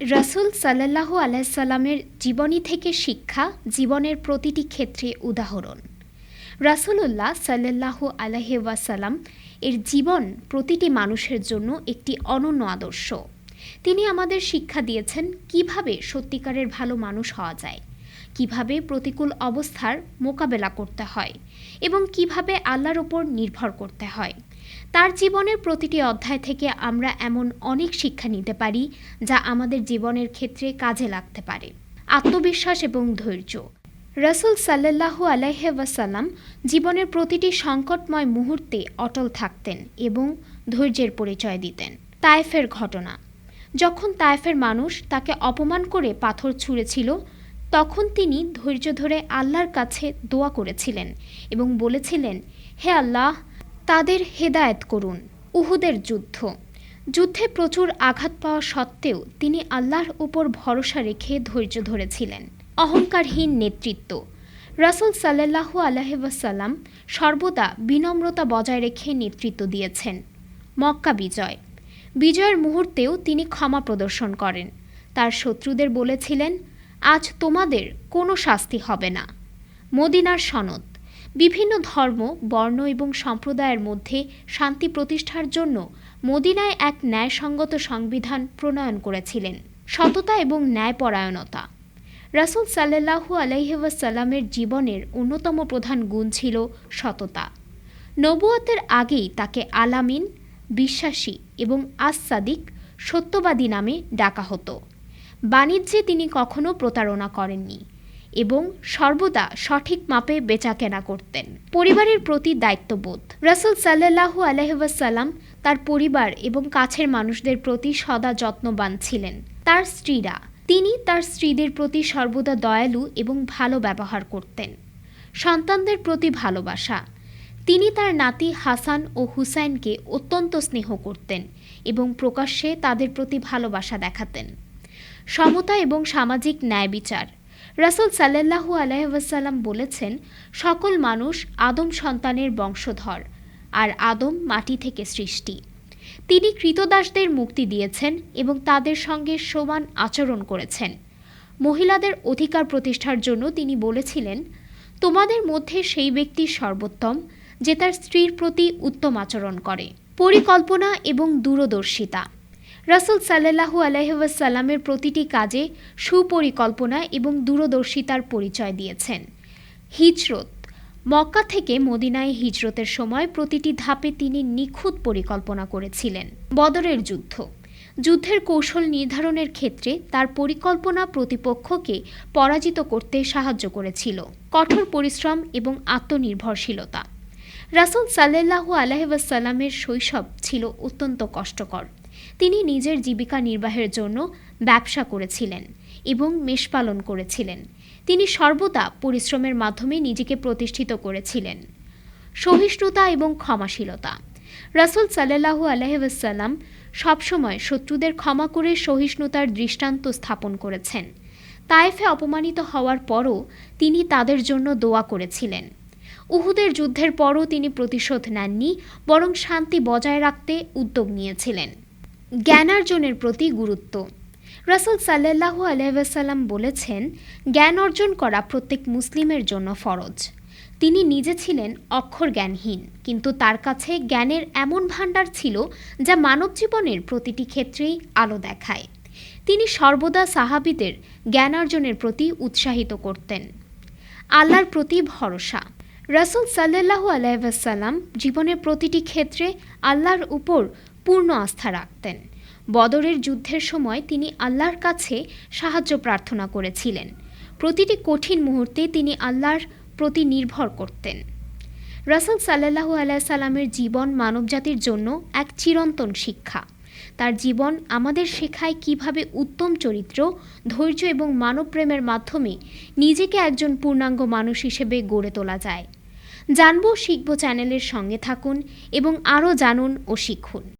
রাসূল সাল্লাল্লাহু আলাইসাল্লামের জীবনী থেকে শিক্ষা জীবনের প্রতিটি ক্ষেত্রে উদাহরণ। রাসূলুল্লাহ সাল্লাল্লাহু আলাইহি ওয়াসাল্লাম এর জীবন প্রতিটি মানুষের জন্য একটি অনন্য আদর্শ। তিনি আমাদের শিক্ষা দিয়েছেন কীভাবে সত্যিকারের ভালো মানুষ হওয়া যায়, কীভাবে প্রতিকূল অবস্থার মোকাবেলা করতে হয় এবং কীভাবে আল্লাহর ওপর নির্ভর করতে হয়। তার জীবনের প্রতিটি অধ্যায় থেকে আমরা এমন অনেক শিক্ষা নিতে পারি, যা আমাদের জীবনের ক্ষেত্রে কাজে লাগতে পারে। আত্মবিশ্বাস এবং ধৈর্য। রসুল সাল্লাল্লাহু আলাইহি ওয়াসাল্লাম জীবনের প্রতিটি সংকটময় মুহূর্তে অটল থাকতেন এবং ধৈর্যের পরিচয় দিতেন। তায়েফের ঘটনা। যখন তায়েফের মানুষ তাকে অপমান করে পাথর ছুঁড়েছিল, তখন তিনি ধৈর্য ধরে আল্লাহর কাছে দোয়া করেছিলেন এবং বলেছিলেন, হে আল্লাহ তাদের হেদায়েত করুন। উহুদের যুদ্ধ। যুদ্ধে প্রচুর আঘাত পাওয়া সত্ত্বেও তিনি আল্লাহর উপর ভরসা রেখে ধৈর্য ধরেছিলেন। অহংকারহীন নেতৃত্ব। রাসুল সাল্লাহু আলহাসাল্লাম সর্বদা বিনম্রতা বজায় রেখে নেতৃত্ব দিয়েছেন। মক্কা বিজয়। বিজয়ের মুহূর্তেও তিনি ক্ষমা প্রদর্শন করেন। তার শত্রুদের বলেছিলেন, আজ তোমাদের কোনো শাস্তি হবে না। মদিনার সনদ। বিভিন্ন ধর্ম, বর্ণ এবং সম্প্রদায়ের মধ্যে শান্তি প্রতিষ্ঠার জন্য মদিনায় এক ন্যায়সঙ্গত সংবিধান প্রণয়ন করেছিলেন। সততা এবং ন্যায়পরায়ণতা। রাসুল সাল্লাহু আলাইহাসাল্লামের জীবনের অন্যতম প্রধান গুণ ছিল সততা। নবুয়তের আগেই তাকে আলামিন, বিশ্বাসী এবং আসাদিক সত্যবাদী নামে ডাকা হতো। বাণিজ্যে তিনি কখনো প্রতারণা করেননি। এবং সর্বদা সঠিক মাপে বেচাকেনা করতেন। পরিবারের প্রতি দায়িত্ববোধ। রাসুল সাল্লাহু আলহাসাল্লাম তার পরিবার এবং কাছের মানুষদের প্রতি সদা যত্নবান ছিলেন। তার স্ত্রীরা, তিনি তার স্ত্রীদের প্রতি সর্বদা দয়ালু এবং ভালো ব্যবহার করতেন। সন্তানদের প্রতি ভালোবাসা। তিনি তার নাতি হাসান ও হুসাইনকে অত্যন্ত স্নেহ করতেন এবং প্রকাশ্যে তাদের প্রতি ভালোবাসা দেখাতেন। সমতা এবং সামাজিক ন্যায় বিচার রাসুল সাল্লাহু আলাইসাল্লাম বলেছেন, সকল মানুষ আদম সন্তানের বংশধর আর আদম মাটি থেকে সৃষ্টি। তিনি কৃতদাসদের মুক্তি দিয়েছেন এবং তাদের সঙ্গে সমান আচরণ করেছেন। মহিলাদের অধিকার প্রতিষ্ঠার জন্য তিনি বলেছিলেন, তোমাদের মধ্যে সেই ব্যক্তি সর্বোত্তম যে তার স্ত্রীর প্রতি উত্তম আচরণ করে। পরিকল্পনা এবং দূরদর্শিতা। রাসুল সাল্লাহু আলহাসাল্লামের প্রতিটি কাজে সুপরিকল্পনা এবং দূরদর্শিতার পরিচয় দিয়েছেন। হিজরত, মক্কা থেকে মদিনায় হিজরতের সময় প্রতিটি ধাপে তিনি নিখুঁত পরিকল্পনা করেছিলেন। বদরের যুদ্ধ, যুদ্ধের কৌশল নির্ধারণের ক্ষেত্রে তার পরিকল্পনা প্রতিপক্ষকে পরাজিত করতে সাহায্য করেছিল। কঠোর পরিশ্রম এবং আত্মনির্ভরশীলতা। রাসুল সাল্লাহু আলহাসাল্লামের শৈশব ছিল অত্যন্ত কষ্টকর। তিনি নিজের জীবিকা নির্বাহের জন্য ব্যবসা করেছিলেন এবং মেষপালন করেছিলেন। তিনি সর্বদা পরিশ্রমের মাধ্যমে নিজেকে প্রতিষ্ঠিত করেছিলেন। সহিষ্ণুতা এবং ক্ষমাশীলতা। রাসুল সাল্লাহু আলহাসাল্লাম সবসময় শত্রুদের ক্ষমা করে সহিষ্ণুতার দৃষ্টান্ত স্থাপন করেছেন। তায়েফে অপমানিত হওয়ার পরও তিনি তাদের জন্য দোয়া করেছিলেন। উহুদের যুদ্ধের পরও তিনি প্রতিশোধ নেননি, বরং শান্তি বজায় রাখতে উদ্যোগ নিয়েছিলেন। জ্ঞানার্জনের প্রতি গুরুত্ব। রাসুল সাল্লাহু আলহাম বলেছেন, জ্ঞান অর্জন করা প্রত্যেক মুসলিমের জন্য ফরজ। তিনি নিজে ছিলেন অক্ষর জ্ঞানহীন, কিন্তু তার কাছে জ্ঞানের এমন ভাণ্ডার ছিল যা মানব জীবনের প্রতিটি ক্ষেত্রেই আলো দেখায়। তিনি সর্বদা সাহাবিদের জ্ঞানার্জনের প্রতি উৎসাহিত করতেন। আল্লাহর প্রতি ভরসা। রাসুল সাল্লাহু আলাইসাল্লাম জীবনের প্রতিটি ক্ষেত্রে আল্লাহর উপর পূর্ণ আস্থা রাখতেন। বদরের যুদ্ধের সময় তিনি আল্লাহর কাছে সাহায্য প্রার্থনা করেছিলেন। প্রতিটি কঠিন মুহূর্তে তিনি আল্লাহর প্রতি নির্ভর করতেন। রাসুল সাল্লাহু আলাইসাল্লামের জীবন মানবজাতির জন্য এক চিরন্তন শিক্ষা। তার জীবন আমাদের শেখায় কীভাবে উত্তম চরিত্র, ধৈর্য এবং মানবপ্রেমের মাধ্যমে নিজেকে একজন পূর্ণাঙ্গ মানুষ হিসেবে গড়ে তোলা যায়। জানব, শিখব চ্যানেলের সঙ্গে থাকুন এবং আরও জানুন ও শিখুন।